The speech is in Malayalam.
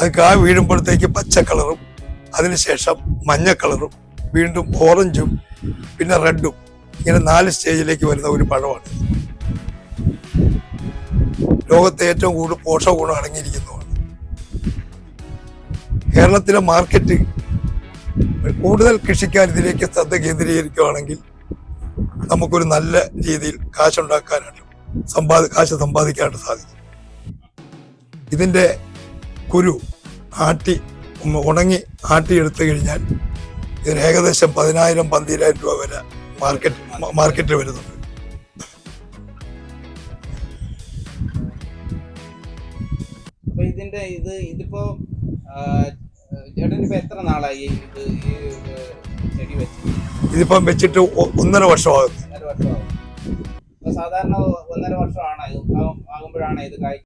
അത് കാ വീഴുമ്പോഴത്തേക്ക് പച്ച കളറും അതിനുശേഷം മഞ്ഞ കളറും വീണ്ടും ഓറഞ്ചും പിന്നെ റെഡും. ഇങ്ങനെ നാല് സ്റ്റേജിലേക്ക് വരുന്ന ഒരു പഴമാണ്. ലോകത്തെ ഏറ്റവും കൂടുതൽ പോഷക ഗുണം അടങ്ങിയിരിക്കുന്നതാണ്. കേരളത്തിലെ മാർക്കറ്റ് കൂടുതൽ കൃഷിക്കാർ ഇതിലേക്ക് ശ്രദ്ധ കേന്ദ്രീകരിക്കുകയാണെങ്കിൽ നമുക്കൊരു നല്ല രീതിയിൽ കാശുണ്ടാക്കാനായിട്ട് സമ്പാദി കാശ് സമ്പാദിക്കാനായിട്ട് സാധിക്കും. ഇതിന്റെ കുരു ആട്ടി ഉണങ്ങി ആട്ടി എടുത്തു കഴിഞ്ഞാൽ ഇതിന് ഏകദേശം പതിനായിരം പന്തിരായിരം രൂപ വരെ മാർക്കറ്റ് മാർക്കറ്റിൽ വരുന്നുണ്ട്. ഇതിന്റെ ഇത് ഇതിപ്പോ എത്ര നാളായി ഇത് ഈ ചെടി വെച്ച് ഇതിപ്പം വെച്ചിട്ട് ഒന്നര വർഷമാകും ഒന്നര വർഷമാവും ഇപ്പൊ സാധാരണ ഒന്നര വർഷമാണ് ആകുമ്പോഴാണ് ഇത് കായ്